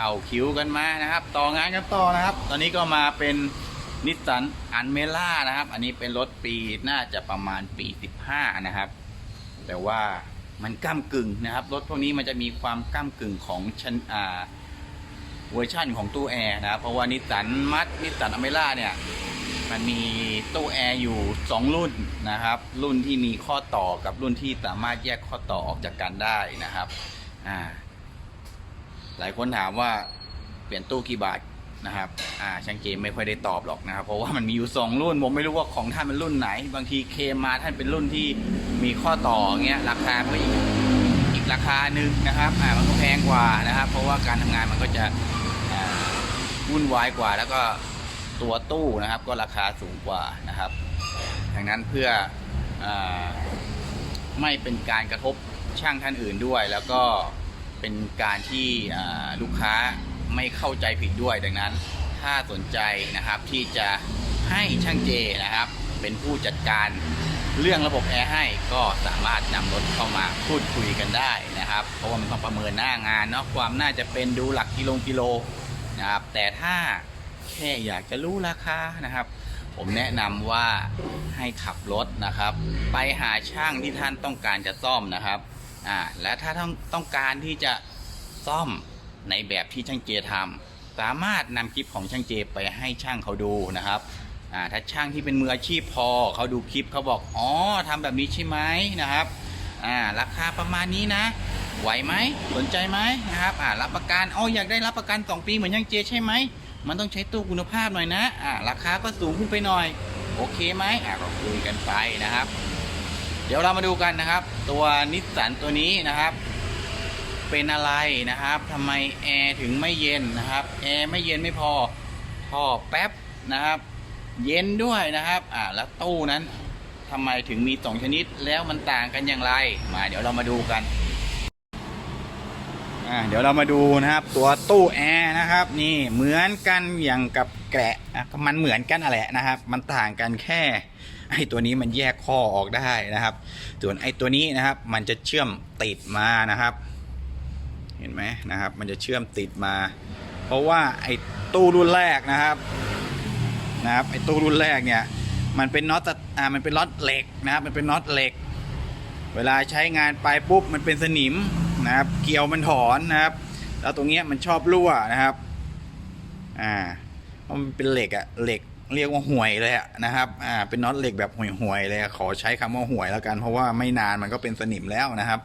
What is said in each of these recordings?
เข้าคิวกันมานะครับ ต่องานกันต่อนะครับ ตอนนี้ก็มาเป็นนิสสันอันเมล่านะครับ อันนี้เป็นรถปีน่าจะประมาณปี 15 นะครับ แต่ว่ามันก้ามกึ่งนะครับ รถพวกนี้มันจะมีความก้ามกึ่งของชั้นอ่าเวอร์ชั่นของตู้แอร์นะครับเพราะว่านิสสันมัดนิสสันอเมล่าเนี่ยมันมีตู้แอร์อยู่ 2 รุ่นนะครับ รุ่นที่มีข้อต่อกับรุ่นที่สามารถแยกข้อต่อออกจากกันได้นะครับอ่า หลายคนถามว่าเปลี่ยนตู้กี่บาทนะครับ อ่าช่างเจมไม่ค่อยได้ตอบหรอกนะครับ เพราะว่ามันมีอยู่ 2 รุ่น ผมไม่รู้ว่าของท่านเป็นรุ่นไหน บางทีเคมมาท่านเป็นรุ่นที่มีข้อต่อเงี้ย ราคาก็อีกอีกราคาหนึ่งนะครับ อ่า มันก็แพงกว่านะครับ เพราะว่าการทำงานมันก็จะวุ่นวายกว่า แล้วก็ตัวตู้นะครับ ก็ราคาสูงกว่านะครับ ดังนั้นเพื่ออไม่เป็นการกระทบช่างท่านอื่นด้วย แล้วก็ เป็นการที่ลูกค้าไม่เข้าใจผิดด้วยดังนั้น ถ้าสนใจนะครับที่จะให้ช่างเจนะครับ เป็นผู้จัดการเรื่องระบบแอร์ให้ก็สามารถนำรถเข้ามาพูดคุยกันได้นะครับ เพราะว่ามันต้องประเมินหน้างานเนาะความน่าจะเป็นดูหลักกิโลกิโลนะครับ แต่ถ้าแค่อยากจะรู้ราคานะครับ ผมแนะนำว่าให้ขับรถนะครับ ไปหาช่างที่ท่านต้องการจะซ่อมนะครับ อ่าและถ้าต้องต้องการที่จะซ่อมในแบบที่ช่างเจทำสามารถนำคลิปของช่างเจไปให้ช่างเขาดูนะครับอ่าถ้าช่างที่เป็นมืออาชีพพอเขาดูคลิปเขาบอกอ๋อทำแบบนี้ใช่ไหมนะครับอ่าราคาประมาณนี้นะ ไหวไหมสนใจไหมนะครับอ่ารับประกันอ๋ออยากได้รับประกัน 2 ปีเหมือนช่างเจใช่ไหมมันต้องใช้ตู้คุณภาพหน่อยนะอ่าราคาก็สูงขึ้นไปหน่อย โอเคไหมอ่าก็คุยกันไปนะครับ เดี๋ยวเรามาดูกันนะครับ ตัวนิสสันตัวนี้นะครับ เป็นอะไรนะครับทำไมแอร์ถึงไม่เย็นนะครับแอร์ไม่เย็นไม่พอท่อแป๊บนะครับ เย็นด้วยนะครับ อ่าแล้วตู้นั้นทำไมถึงมีสองชนิดแล้วมันต่างกันอย่างไรมาเดี๋ยวเรามาดูกันอ่าเดี๋ยวเรามาดูนะครับ ตัวตู้แอร์นะครับ นี่เหมือนกันอย่างกับแกะอะมันเหมือนกันอะไรนะครับ มันต่างกันแค่ ไอ้ตัวนี้มันแยกข้อออกได้นะครับ ส่วนไอ้ตัวนี้นะครับ มันจะเชื่อมติดมานะครับ เห็นไหมนะครับ มันจะเชื่อมติดมา เพราะว่าไอ้ตู้รุ่นแรกนะครับนะครับไอ้ตู้รุ่นแรกเนี่ย มันเป็นน็อตอ่ามันเป็นน็อตเหล็กนะครับ มันเป็นน็อตเหล็ก เวลาใช้งานไปปุ๊บมันเป็นสนิมนะครับ เกลียวมันถอนนะครับ แล้วตรงเนี้ยมันชอบรั่วนะครับ อ่าเพราะมันเป็นเหล็กอะเหล็ก เรียกว่าห่วยเลยนะครับอ่าเป็นน็อตเหล็กแบบห่วยๆเลยขอใช้คำว่าห่วยแล้วกัน เพราะว่าไม่นานมันก็เป็นสนิมแล้วนะครับ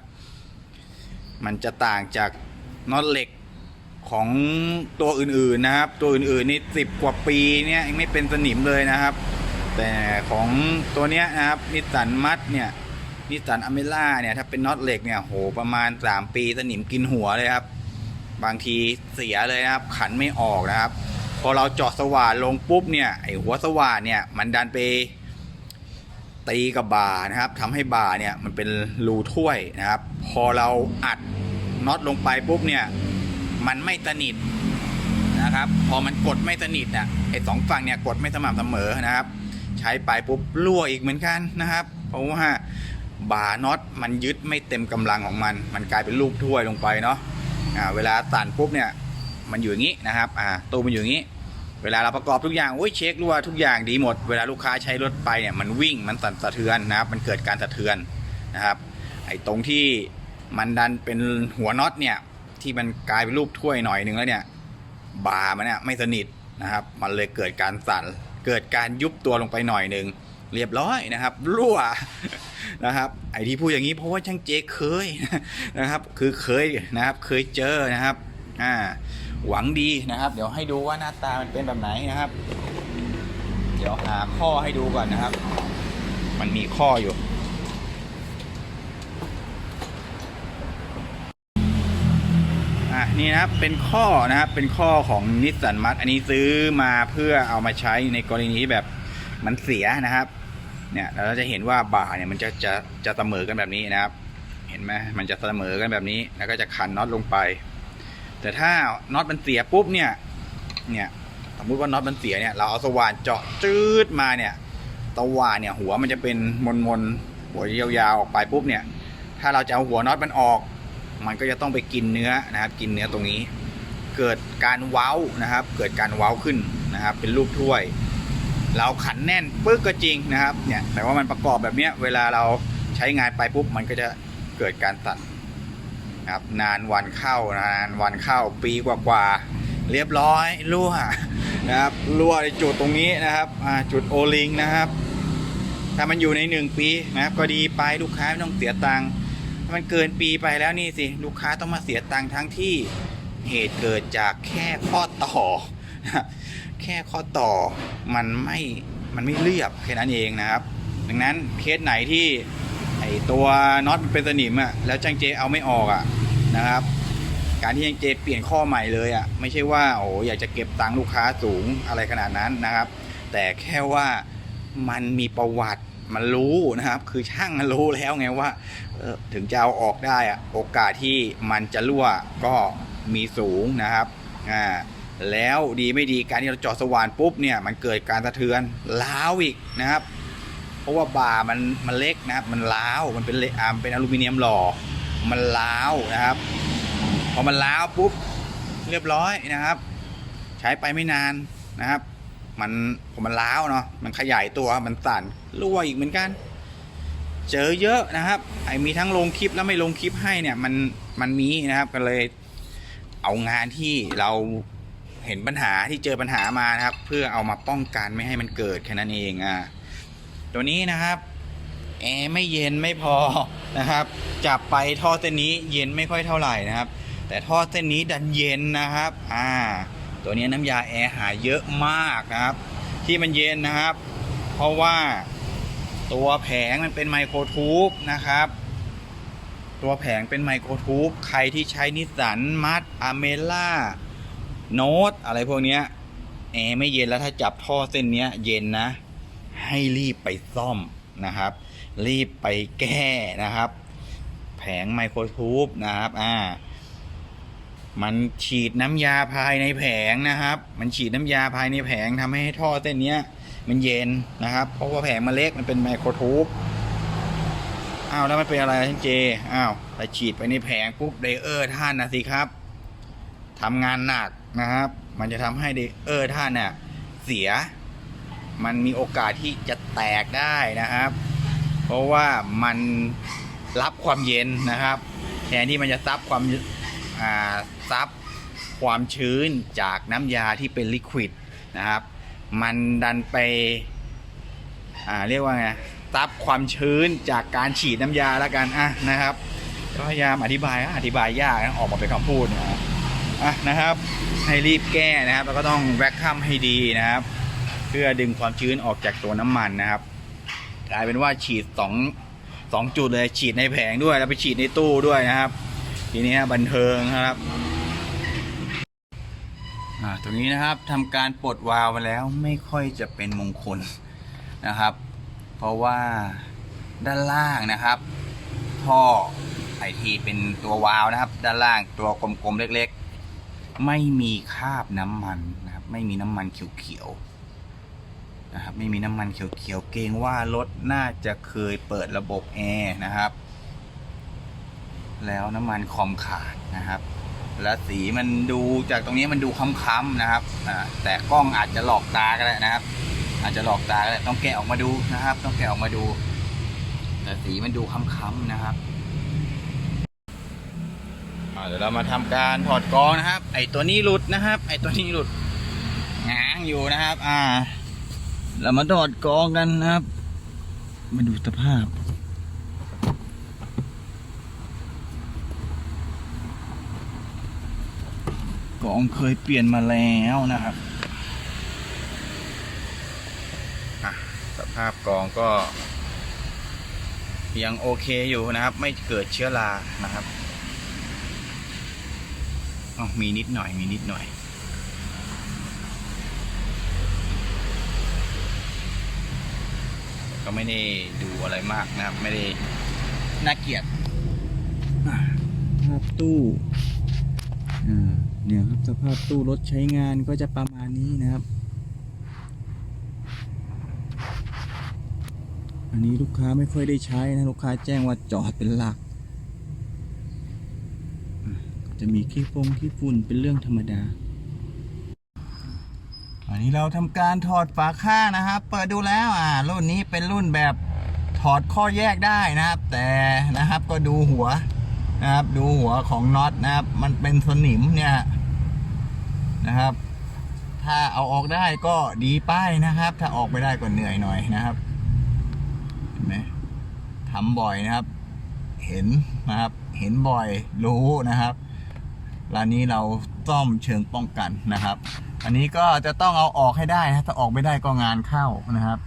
มันจะต่างจากน็อตเหล็กของตัวอื่นๆนะครับ ตัวอื่นๆนี่สิบกว่าปีเนี่ยยังไม่เป็นสนิมเลยนะครับ แต่ของตัวเนี้ยนะครับนิสสันมัดเนี่ยนิสสันอเมล่าเนี่ยถ้าเป็นน็อตเหล็กเนี่ยโหประมาณ3ปีสนิมกินหัวเลยครับ บางทีเสียเลยนะครับ ขันไม่ออกนะครับ พอเราเจาะสว่านลงปุ๊บเนี่ยไอหัวสว่านเนี่ยมันดันไปตีกับบ่านะครับทำให้บ่าเนี่ยมันเป็นรูถ้วยนะครับ พอเราอัดน็อตลงไปปุ๊บเนี่ยมันไม่สนิทนะครับ พอมันกดไม่สนิทอะไอสองฝั่งเนี่ยกดไม่สม่ำเสมอนะครับ ใช้ไปปุ๊บรั่วอีกเหมือนกันนะครับ เพราะว่าบ่าน็อตมันยึดไม่เต็มกำลังของมัน มันกลายเป็นรูปถ้วยลงไปเนาะอ่าเวลาสั่นปุ๊บเนี่ยมันอยู่อย่างนี้นะครับอ่าตู้มันอยู่อย่างนี้ เวลาเราประกอบทุกอย่างโอ้ยเช็ครู้ว่าทุกอย่างดีหมด เวลาลูกค้าใช้รถไปเนี่ยมันวิ่งมันสั่นสะเทือนนะครับ มันเกิดการสะเทือนนะครับ ไอ้ตรงที่มันดันเป็นหัวน็อตเนี่ยที่มันกลายเป็นรูปถ้วยหน่อยหนึ่งแล้วเนี่ยบาร์มันเนี่ยไม่สนิทนะครับ มันเลยเกิดการสั่นเกิดการยุบตัวลงไปหน่อยหนึ่งเรียบร้อยนะครับรั่วนะครับ ไอ้ที่พูดอย่างนี้เพราะว่าช่างเจเคยนะครับ คือเคยนะครับ เคยเจอนะครับ อ่า หวังดีนะครับ เดี๋ยวให้ดูว่าหน้าตามันเป็นแบบไหนนะครับ เดี๋ยวหาข้อให้ดูก่อนนะครับ มันมีข้ออยู่อะนี่นะครับเป็นข้อนะครับเป็นข้อของนิสสันมัดอันนี้ซื้อมาเพื่อเอามาใช้ในกรณีที่แบบมันเสียนะครับ เนี่ยเราจะเห็นว่าบ่าเนี่ยมันจะจะจะเสมอกันแบบนี้นะครับ เห็นไหมมันจะเสมอกันแบบนี้แล้วก็จะขันน็อตลงไป แต่ถ้าน็อตมันเสียปุ๊บเนี่ย เนี่ย สมมุติว่าน็อตมันเสียเนี่ย เราเอาสว่านเจาะจืดมาเนี่ยตว่านเนี่ยหัวมันจะเป็นมนมนๆหัวยาวๆออกไปปุ๊บเนี่ย ถ้าเราจะเอาหัวน็อตมันออก มันก็จะต้องไปกินเนื้อนะครับ กินเนื้อตรงนี้ เกิดการเว้านะครับ เกิดการเว้าขึ้นนะครับ เป็นรูปถ้วย เราขันแน่นปึ๊กก็จริงนะครับ เนี่ย แต่ว่ามันประกอบแบบเนี้ย เวลาเราใช้งานไปปุ๊บ มันก็จะเกิดการสั่นนะ ครับนานวันเข้านานวันเข้าปีกว่าๆเรียบร้อยรั่วนะครับรั่วในจุดตรงนี้นะครับจุดโอลิงนะครับ ถ้ามันอยู่ในหนึ่งปีนะครับก็ดีไปลูกค้าไม่ต้องเสียตังค์ถ้ามันเกินปีไปแล้วนี่สิลูกค้าต้องมาเสียตังค์ทั้งที่เหตุเกิดจากแค่ข้อต่อ แค่ข้อต่อมันไม่มันไม่เรียบแค่นั้นเองนะครับ ดังนั้นเคสไหนที่ ตัวน็อตเป็นสนิมอะ่ะแล้วจังเจเอาไม่ออกอะ่ะนะครับ การที่จังเจเปลี่ยนข้อใหม่เลยอะ่ะไม่ใช่ว่าโอ้อยากจะเก็บตังค์ลูกค้าสูงอะไรขนาดนั้นนะครับ แต่แค่ว่ามันมีประวัติมันรู้นะครับ คือช่างมันรู้แล้วไงว่าออถึงจะเอาออกได้อะโอกาสที่มันจะรั่วก็มีสูงนะครับอ่าแล้วดีไม่ดีการที่เราจาะสว่านปุ๊บเนี่ยมันเกิดการสะเทือนล้าวอีกนะครับ เพราะว่าบ่ามันมันเล็กนะครับ มันล้าวมันเป็นเลอ่ามันเป็นอลูมิเนียมหล่อ มันล้าวนะครับ พอมันล้าวปุ๊บเรียบร้อยนะครับ ใช้ไปไม่นานนะครับ มันผมมันล้าวเนาะมันขยายตัวมันสั่นรั่วอีกเหมือนกัน เจอเยอะนะครับ ไอ้มีทั้งลงคลิปแล้วไม่ลงคลิปให้เนี่ยมันมันมีนะครับก็เลยเอางานที่เราเห็นปัญหาที่เจอปัญหามานะครับ เพื่อเอามาป้องกันไม่ให้มันเกิดแค่นั้นเองอะ ตัวนี้นะครับแอร์ไม่เย็นไม่พอนะครับจับไปท่อเส้นนี้เย็นไม่ค่อยเท่าไหร่นะครับ แต่ท่อเส้นนี้ดันเย็นนะครับอ่าตัวนี้น้ำยาแอร์หายเยอะมากนะครับ ที่มันเย็นนะครับ เพราะว่าตัวแผงมันเป็นไมโครทูบนะครับ ตัวแผงเป็นไมโครทูบใครที่ใช้นิสสันมัดอเมล่าโนตอะไรพวกนี้แอร์ไม่เย็นแล้วถ้าจับท่อเส้นนี้เย็นนะ ให้รีบไปซ่อมนะครับ รีบไปแก้นะครับ แผงไมโครทูบนะครับ อ่า มันฉีดน้ำยาภายในแผงนะครับ มันฉีดน้ำยาภายในแผงทำให้ท่อเส้นเนี้ยมันเย็นนะครับ เพราะว่าแผงมันเล็กมันเป็นไมโครทูบอ้าวแล้วมันเป็นอะไรท่านเจ อ้าวไปฉีดไปในแผงปุ๊บไดเออร์ท่านนะสิครับทำงานหนักนะครับ มันจะทำให้ไดเออร์ท่านเนี่ยเสีย มันมีโอกาสที่จะแตกได้นะครับ เพราะว่ามันรับความเย็นนะครับแทนที่มันจะซับความซับความชื้นจากน้ำยาที่เป็นลิควิดนะครับ มันดันไปเรียกว่าไงซับความชื้นจากการฉีดน้ำยาแล้วกันอะนะครับก็พยายามอธิบายอธิบายยากนะออกมาเป็นคำพูดนะอะนะครับ ให้รีบแก้นะครับ แล้วก็ต้องแวคคัมให้ดีนะครับ พื่อดึงความชื้นออกจากตัวน้ำมันนะครับ กลายเป็นว่าฉีดสองสองจุดเลยฉีดในแผงด้วยแล้วไปฉีดในตู้ด้วยนะครับ ทีนี้บันเทิงครับตรงนี้นะครับทำการปลดวาล์วมาแล้วไม่ค่อยจะเป็นมงคลนะครับ เพราะว่าด้านล่างนะครับ ท่อไอทีเป็นตัววาล์วนะครับ ด้านล่างตัวกลมๆเล็กๆ ไม่มีคราบน้ำมันนะครับ ไม่มีน้ำมันเขียวๆ นะครับไม่มีน้ำมันเขียวๆเกรงว่ารถน่าจะเคยเปิดระบบแอร์นะครับ แล้วน้ำมันคอมขาดนะครับ แล้วสีมันดูจากตรงนี้มันดูค้ำๆนะครับแต่กล้องอาจจะหลอกตาก็ได้นะครับ อาจจะหลอกตาก็ได้ต้องแกะออกมาดูนะครับ ต้องแกะออกมาดู แต่สีมันดูค้ำๆนะครับเดี๋ยวเรามาทำการถอดกรองนะครับ ไอตัวนี้หลุดนะครับ ไอตัวนี้หลุดง้างอยู่นะครับ อ่า เรามาถอดกองกันนะครับ มาดูสภาพ กองเคยเปลี่ยนมาแล้วนะครับ สภาพกองก็ยังโอเคอยู่นะครับ ไม่เกิดเชื้อรานะครับอ๋อมีนิดหน่อยมีนิดหน่อย ก็ไม่ได้ดูอะไรมากนะครับ ไม่ได้น่าเกลียดภาพตู้เนี่ยครับสภาพตู้รถใช้งานก็จะประมาณนี้นะครับ อันนี้ลูกค้าไม่ค่อยได้ใช้นะลูกค้าแจ้งว่าจอดเป็นหลัก จะจะมีขี้ฟงขี้ฝุ่นเป็นเรื่องธรรมดา อันนี้เราทำการถอดฝาข้างนะครับ เปิดดูแล้วอ่ารุ่นนี้เป็นรุ่นแบบถอดข้อแยกได้นะครับ แต่นะครับก็ดูหัวนะครับ ดูหัวของน็อตนะครับ มันเป็นสนิมเนี่ยนะครับ ถ้าเอาออกได้ก็ดีป้ายนะครับ ถ้าออกไม่ได้ก็เหนื่อยหน่อยนะครับเห็นไหมทำบ่อยนะครับ เห็นนะครับ เห็นบ่อยรู้นะครับ ร้านนี้เราซ่อมเชิงป้องกันนะครับ อันนี้ก็จะต้องเอาออกให้ได้นะถ้าออกไม่ได้ก็งานเข้านะครับ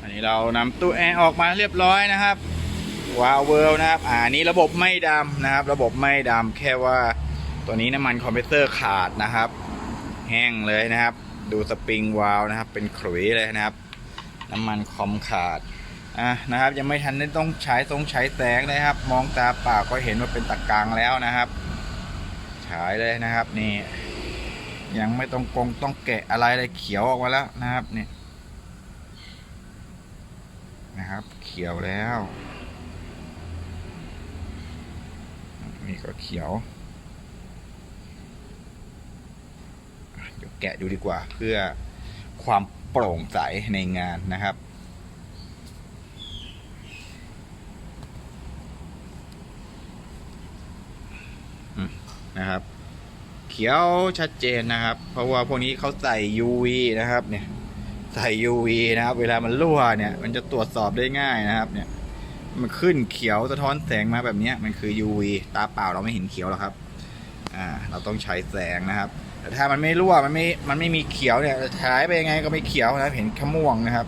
อันนี้เรานำตู้แอร์ออกมาเรียบร้อยนะครับวาวเวิลนะครับอ่านี้ระบบไม่ดำนะครับ ระบบไม่ดำแค่ว่าตัวนี้น้ำมันคอมเพรสเซอร์ขาดนะครับ แห้งเลยนะครับ ดูสปริงวาล์วนะครับ เป็นขลุยเลยนะครับ น้ำมันคอมขาด อะนะครับ ยังไม่ทันได้ต้องใช้ทรงใช้แสงเลยครับ มองตาเปล่าก็เห็นว่าเป็นตะกรังแล้วนะครับ ฉายเลยนะครับนี่ ยังไม่ต้องกงต้องแกะอะไรเลยเขียวออกมาแล้วนะครับนี่นะครับ เขียวแล้วนี่ก็เขียวอะเดี๋ยวแกะดูดีกว่าเพื่อความโปร่งใสในงานนะครับ นะครับ เขียวชัดเจนนะครับ เพราะว่าพวกนี้เขาใส่ UV นะครับ เนี่ยใส่ UV นะครับ เวลามันรั่วเนี่ย มันจะตรวจสอบได้ง่ายนะครับ เนี่ย มันขึ้นเขียวสะท้อนแสงมาแบบนี้มันคือ UV ตาเปล่าเราไม่เห็นเขียวหรอกครับ อ่า เราต้องใช้แสงนะครับ แต่ถ้ามันไม่รั่วมันไม่ มันไม่มีเขียวเนี่ยฉายไปยังไงก็ไม่เขียวนะเห็นแค่ม่วงนะครับ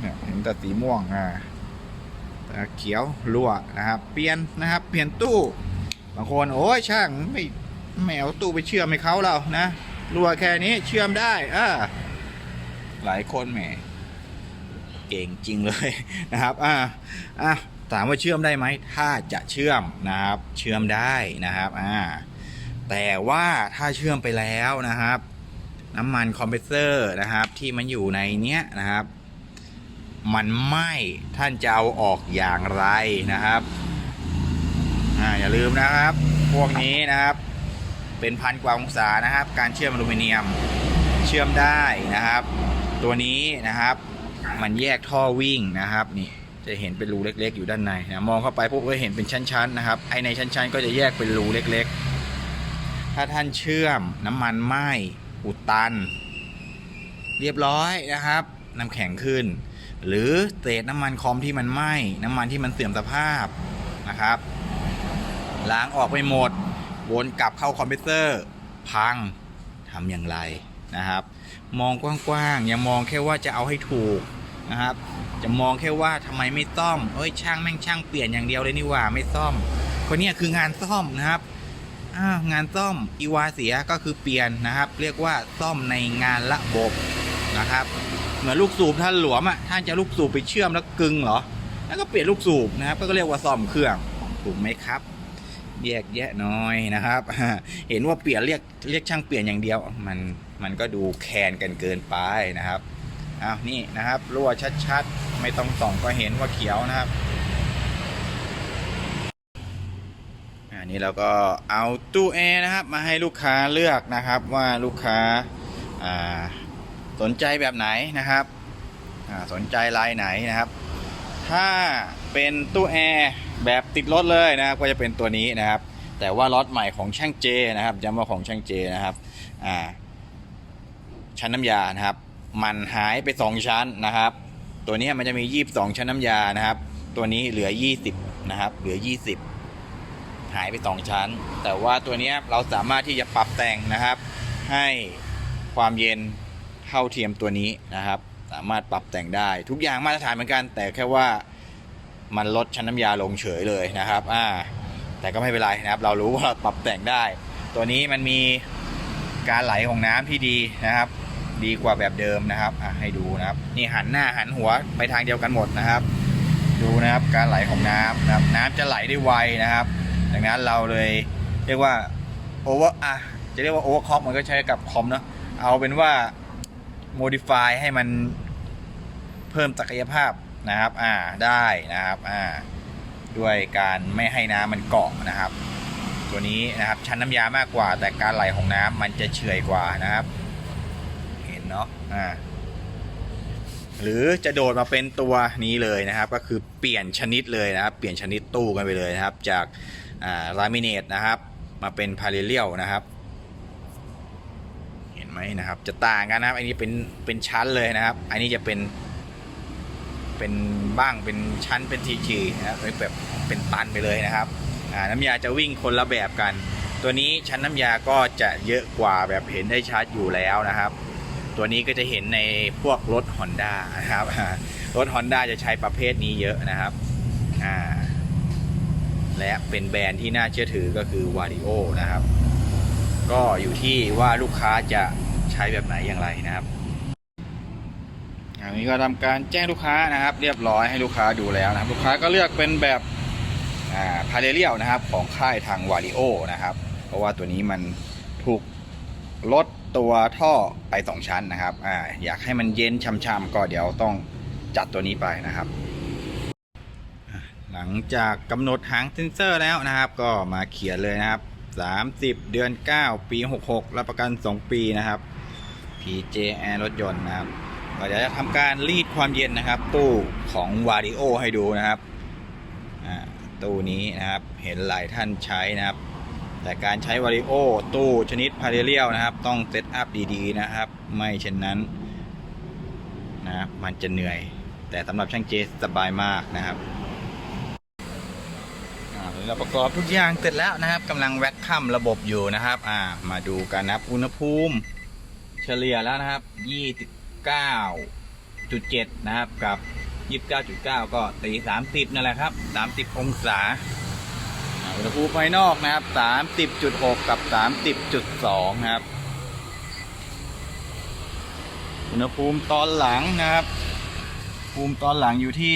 เนี่ยเห็นแต่สีม่วงอ่าแต่เขียวรั่วนะครับ เปลี่ยนนะครับ เปลี่ยนตู้ บางคนโอ้ยช่างไม่ไม่เอาตู้ไปเชื่อมให้เขาเรานะรั่วแค่นี้เชื่อมได้อ่าหลายคนแหมเก่งจริงเลยนะครับอ่าอะถามว่าเชื่อมได้ไหมถ้าจะเชื่อมนะครับ เชื่อมได้นะครับอ่าแต่ว่าถ้าเชื่อมไปแล้วนะครับ น้ำมันคอมเพรสเซอร์นะครับ ที่มันอยู่ในเนี้ยนะครับ มันไหม้ท่านจะเอาออกอย่างไรนะครับ อ่าอย่าลืมนะครับ พวกนี้นะครับ เป็นพันกว่าองศานะครับ การเชื่อมอลูมิเนียมเชื่อมได้นะครับ ตัวนี้นะครับ มันแยกท่อวิ่งนะครับนี่จะเห็นเป็นรูเล็ก ๆ อยู่ด้านในนะมองเข้าไปพวกก็เห็นเป็นชั้นๆนะครับไอในชั้นๆ ก็จะแยกเป็นรูเล็ก ๆ ถ้าท่านเชื่อมน้ำมันไหม้อุดตัน เรียบร้อยนะครับน้ำแข็งขึ้น หรือเศษน้ำมันคอมที่มันไหม้น้ำมันที่มันเสื่อมสภาพนะครับ ล้างออกไปหมด วนกลับเข้าคอมพิวเตอร์ พังทำอย่างไรนะครับ มองกว้างๆอย่ามองแค่ว่าจะเอาให้ถูกนะครับ จะมองแค่ว่าทำไมไม่ซ่อมเอ้ยช่างแม่งช่างเปลี่ยนอย่างเดียวเลยนี่ว่าไม่ซ่อมคนเนี้ยคืองานซ่อมนะครับอ่างานซ่อมอีวาเสียก็คือเปลี่ยนนะครับ เรียกว่าซ่อมในงานระบบนะครับ เหมือนลูกสูบท่านหลวมอะท่านจะลูกสูบไปเชื่อมแล้วกึงเหรอ แล้วก็เปลี่ยนลูกสูบนะครับ ก็เรียกว่าซ่อมเครื่องถูกไหมครับ แยกแยะน้อยนะครับ เห็นว่าเปลี่ยนเรียกเรียกช่างเปลี่ยนอย่างเดียว มันมันก็ดูแคนกันเกินไปนะครับอ้าวนี่นะครับรั่วชัดๆ ไม่ต้องส่องก็เห็นว่าเขียวนะครับอันนี้เราก็เอาตู้แอร์นะครับ มาให้ลูกค้าเลือกนะครับว่าลูกค้าอ่าสนใจแบบไหนนะครับอ่าสนใจลายไหนนะครับ ถ้า เป็นตู้แอร์แบบติดรถเลยนะครับก็จะเป็นตัวนี้นะครับ แต่ว่าล็อตใหม่ของช่างเจนะครับย้ำว่าของช่างเจนะครับอ่าชั้นน้ำยานะครับ มันหายไป 2 ชั้นนะครับ ตัวนี้มันจะมี 22 ชั้นน้ำยานะครับ ตัวนี้เหลือ 20 นะครับ เหลือ 20 หายไป 2 ชั้น แต่ว่าตัวนี้เราสามารถที่จะปรับแต่งนะครับ ให้ความเย็นเท่าเทียมตัวนี้นะครับ สามารถปรับแต่งได้ทุกอย่างมาตรฐานเหมือนกัน แต่แค่ว่า มันลดชั้นน้ำยาลงเฉยเลยนะครับอ่าแต่ก็ไม่เป็นไรนะครับ เรารู้ว่าเราปรับแต่งได้ ตัวนี้มันมีการไหลของน้ำที่ดีนะครับ ดีกว่าแบบเดิมนะครับอะให้ดูนะครับ นี่หันหน้าหันหัวไปทางเดียวกันหมดนะครับ ดูนะครับการไหลของน้ำนะครับ น้ำจะไหลได้ไวนะครับ ดังนั้นเราเลยเรียกว่าโอเวอร์อะจะเรียกว่าโอเวอร์คอมมันก็ใช้กับคอมเนาะเอาเป็นว่า modify ให้มันเพิ่มศักยภาพ นะครับอ่าได้นะครับอ่าด้วยการไม่ให้น้ำมันเกาะนะครับ ตัวนี้นะครับชั้นน้ำยามากกว่า แต่การไหลของน้ำมันจะเฉื่อยกว่านะครับ เห็นเนาะอ่าหรือจะโดดมาเป็นตัวนี้เลยนะครับ ก็คือเปลี่ยนชนิดเลยนะครับ เปลี่ยนชนิดตู้กันไปเลยนะครับ จากอ่าลามิเนตนะครับ มาเป็นพาเรเลียลนะครับ เห็นไหมนะครับ จะต่างกันนะครับ อันนี้เป็นเป็นชั้นเลยนะครับ อันนี้จะเป็น เป็นบ้างเป็นชั้นเป็นทีทีนะครับเป็นแบบเป็นตันไปเลยนะครับน้ำยาจะวิ่งคนละแบบกัน ตัวนี้ชั้นน้ำยาก็จะเยอะกว่าแบบเห็นได้ชัดอยู่แล้วนะครับ ตัวนี้ก็จะเห็นในพวกรถ Honda นะครับรถ Honda จะใช้ประเภทนี้เยอะนะครับและเป็นแบรนด์ที่น่าเชื่อถือก็คือ Vario นะครับ ก็อยู่ที่ว่าลูกค้าจะใช้แบบไหนอย่างไรนะครับ อันนี้ก็ทำการแจ้งลูกค้านะครับ เรียบร้อยให้ลูกค้าดูแล้วนะครับ ลูกค้าก็เลือกเป็นแบบอ่าพาเรเลียลนะครับของค่ายทางวาริโอนะครับ เพราะว่าตัวนี้มันถูกลดตัวท่อไปสองชั้นนะครับอ่าอยากให้มันเย็นช่ำๆก็เดี๋ยวต้องจัดตัวนี้ไปนะครับ หลังจากกำหนดหางเซนเซอร์แล้วนะครับ ก็มาเขียนเลยนะครับ 30 เดือน 9 ปี 66 รับประกัน 2 ปีนะครับ PJ Air รถยนต์นะครับ เราจะทำการรีดความเย็นนะครับ ตู้ของวาริโอให้ดูนะครับตู้นี้นะครับเห็นหลายท่านใช้นะครับ แต่การใช้วาริโอตู้ชนิดพาเรเลียลนะครับ ต้องเซตอัพดีๆนะครับ ไม่เช่นนั้นนะครับมันจะเหนื่อย แต่สำหรับช่างเจสบายมากนะครับเราประกอบทุกอย่างเสร็จแล้วนะครับกำลังแว็กคัมระบบอยู่นะครับ อ่า มาดูกันนะครับอุณหภูมิ เฉลี่ยแล้วนะครับ 29.7 นะครับ กับ 29.9 ก็ตี 30 นั่นแหละครับ 30 องศาอ่าอุณหภูมิภายนอกนะครับ 30.6 กับ 30.2 นะครับ อุณหภูมิตอนหลังนะครับภูมิตอนหลังอยู่ที่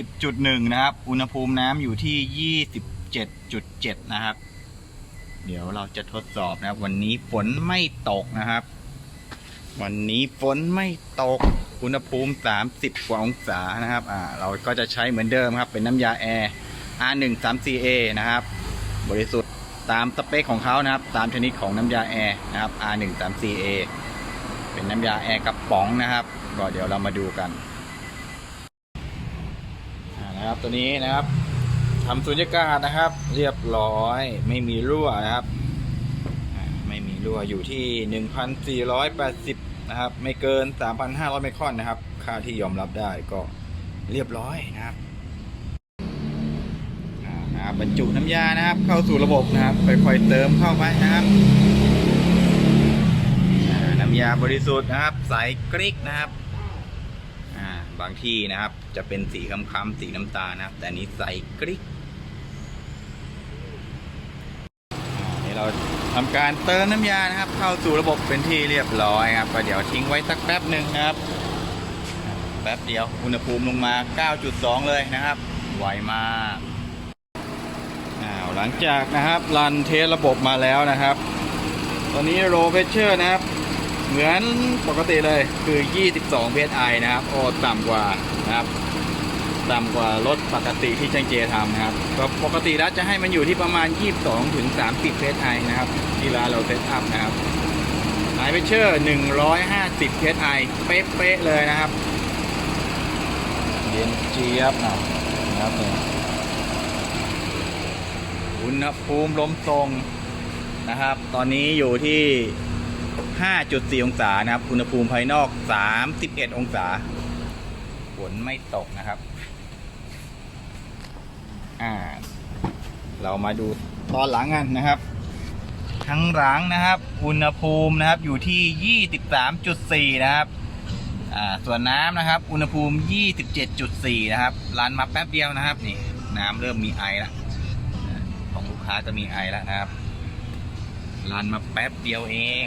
30.1 นะครับ อุณหภูมิน้ำอยู่ที่ 27.7 นะครับ เดี๋ยวเราจะทดสอบนะครับ วันนี้ฝนไม่ตกนะครับ วันนี้ฝนไม่ตก อุณหภูมิ 30 กว่าองศานะครับ อ่า เราก็จะใช้เหมือนเดิมครับ เป็นน้ำยาแอร์ R134A นะครับ บริสุทธิ์ตามสเปคของเขานะครับ ตามชนิดของน้ำยาแอร์นะครับ R134A เป็นน้ำยาแอร์กระป๋องนะครับ ก็เดี๋ยวเรามาดูกันนะครับตัวนี้นะครับทำสุญญากาศนะครับ เรียบร้อยไม่มีรั่วนะครับ ไม่มีรั่วอยู่ที่ 1,480 นะครับ ไม่เกิน 3,500 ไมครอนนะครับ ค่าที่ยอมรับได้ก็เรียบร้อยนะครับอ่านะครับบรรจุน้ำยานะครับ เข้าสู่ระบบนะครับค่อยๆเติมเข้าไปนะครับอ่าน้ำยาบริสุทธิ์นะครับ ใสกริกนะครับอ่าบางที่นะครับจะเป็นสีค้ำๆสีน้ำตาลนะครับ แต่นนี้ใสกริก นี่ เราทำการเติมน้ำยานะครับ เข้าสู่ระบบเป็นที่เรียบร้อยครับก็เดี๋ยวทิ้งไว้สักแป๊บหนึ่งนะครับ แป๊บเดียวอุณหภูมิลงมา 9.2 เลยนะครับไวมากอ้าวหลังจากนะครับรันเทสระบบมาแล้วนะครับ ตอนนี้โรเพเชอร์นะครับ เหมือนปกติเลยคือ 22 psi นะครับ โอ้ต่ำกว่านะครับ ต่ำกว่ารถปกติที่ช่างเจทำนะครับก็ปกติแล้วจะให้มันอยู่ที่ประมาณ 22ถึง30เพสไอนะครับ ที่ร้านเราเซตอัพนะครับไฮเปเชอร์ 150เพสไอเป๊ะๆเลยนะครับเย็นเจี๊ยบนะครับอุณหภูมิลมทรงนะครับ ตอนนี้อยู่ที่ 5.4 องศานะครับ อุณหภูมิภายนอก 31 องศา ฝนไม่ตกนะครับ อ่า เรามาดูตอนหลังกันนะครับ ทั้งหลังนะครับ อุณหภูมินะครับอยู่ที่ 23.4 นะครับอ่าส่วนน้ำนะครับ อุณหภูมิ 27.4 นะครับรันมาแป๊บเดียวนะครับนี่น้ำเริ่มมีไอแล้วของลูกค้าจะมีไอแล้วนะครับรันมาแป๊บเดียวเอง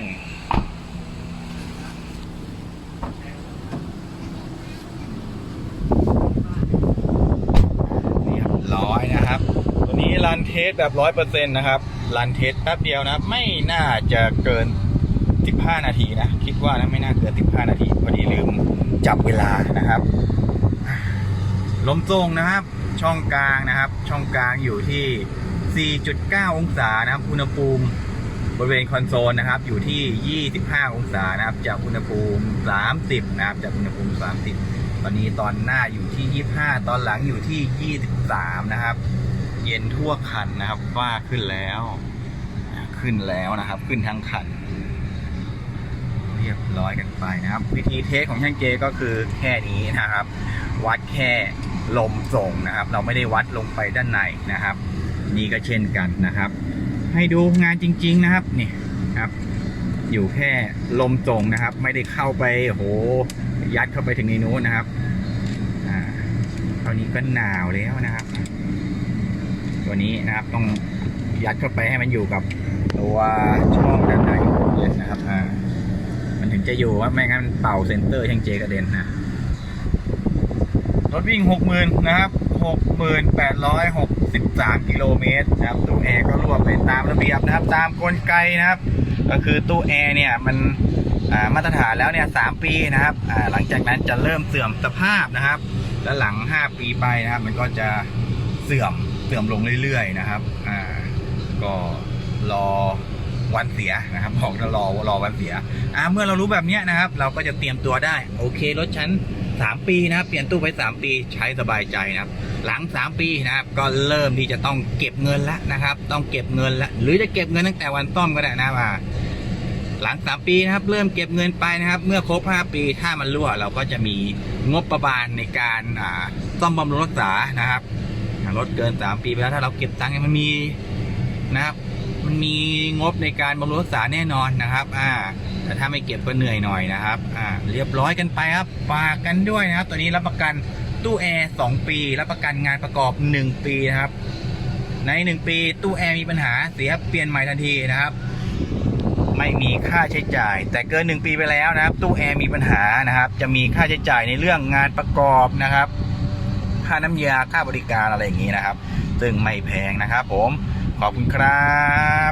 เรียบร้อยนะครับ ตัวนี้ รันเทสแบบร้อยเปอร์เซ็นต์นะครับรันเทสแป๊บเดียวนะ ไม่น่าจะเกิน15นาทีนะ คิดว่านะไม่น่าเกิน15นาที พอดีลืมจับเวลานะครับลมทรงนะครับ ช่องกลางนะครับ ช่องกลางอยู่ที่ 4.9 องศานะครับ อุณหภูมิบริเวณคอนโซลนะครับ อยู่ที่ 25 องศานะครับ จากอุณหภูมิ 30 นะครับ จากอุณหภูมิ 30 ตอนนี้ตอนหน้าอยู่ที่ 25 ตอนหลังอยู่ที่ 23 นะครับ เย็นทั่วคันนะครับฝ้าขึ้นแล้ว ขึ้นแล้วนะครับ ขึ้นทั้งคัน เรียบร้อยกันไปนะครับ วิธีเทสของช่างเจก็คือแค่นี้นะครับ วัดแค่ลมส่งนะครับ เราไม่ได้วัดลงไปด้านในนะครับ นี่ก็เช่นกันนะครับ ให้ดูงานจริง ๆนะครับนี่ครับอยู่แค่ลมส่งนะครับ ไม่ได้เข้าไปโอ้โหยัดเข้าไปถึงในนู้นนะครับ อ่าเท่านี้ก็หนาวแล้วนะครับ ตัวนี้นะครับ ต้องยัดเข้าไปให้มันอยู่กับตัวช่องด้านในเลยนะครับอ่ามันถึงจะอยู่ว่าไม่งั้นมันเป่าเซนเตอร์ช่างเจกระเด็นนะรถวิ่งหกหมื่นนะครับหกหมื่นแปดร้อยหกสิบสามกิโลเมตรนะครับตู้แอร์ก็รวมเป็นตามระเบียบนะครับ ตามกลไกนะครับ ก็คือตู้แอร์เนี่ยมันมาตรฐานแล้วเนี่ยสามปีนะครับหลังจากนั้นจะเริ่มเสื่อมสภาพนะครับ แล้วหลังห้าปีไปนะครับ มันก็จะเสื่อม เสื่อมลงเรื่อยๆนะครับอ่าก็รอวันเสียนะครับบอกจะรอรอวันเสียอ่าเมื่อเรารู้แบบเนี้ยนะครับ เราก็จะเตรียมตัวได้ โอเครถฉันสามปีนะครับ เปลี่ยนตู้ไปสามปีใช้สบายใจนะครับ หลังสามปีนะครับ ก็เริ่มที่จะต้องเก็บเงินแล้วนะครับ ต้องเก็บเงินแล้วหรือจะเก็บเงินตั้งแต่วันต้อมก็ได้นะว่าหลังสามปีนะครับ เริ่มเก็บเงินไปนะครับ เมื่อครบห้าปีถ้ามันรั่ว เราก็จะมีงบประมาณในการอ่าซ่อมบำรุงรักษานะครับ รถเกินสามปีไปแล้วถ้าเราเก็บตังค์มันมีนะครับ มันมีงบในการบำรุงรักษาแน่นอนนะครับ อ่า แต่ถ้าไม่เก็บก็เหนื่อยหน่อยนะครับ อ่า เรียบร้อยกันไปครับฝากกันด้วยนะครับ ตัวนี้รับประกันตู้แอร์2ปีรับประกันงานประกอบ1ปีนะครับ ใน1ปีตู้แอร์มีปัญหาเสียเปลี่ยนใหม่ทันทีนะครับไม่มีค่าใช้จ่าย แต่เกิน 1 ปีไปแล้วนะครับ ตู้แอร์มีปัญหานะครับ จะมีค่าใช้จ่ายในเรื่องงานประกอบนะครับ ค่าน้ำยาค่าบริการอะไรอย่างนี้นะครับ ซึ่งไม่แพงนะครับผมขอบคุณครั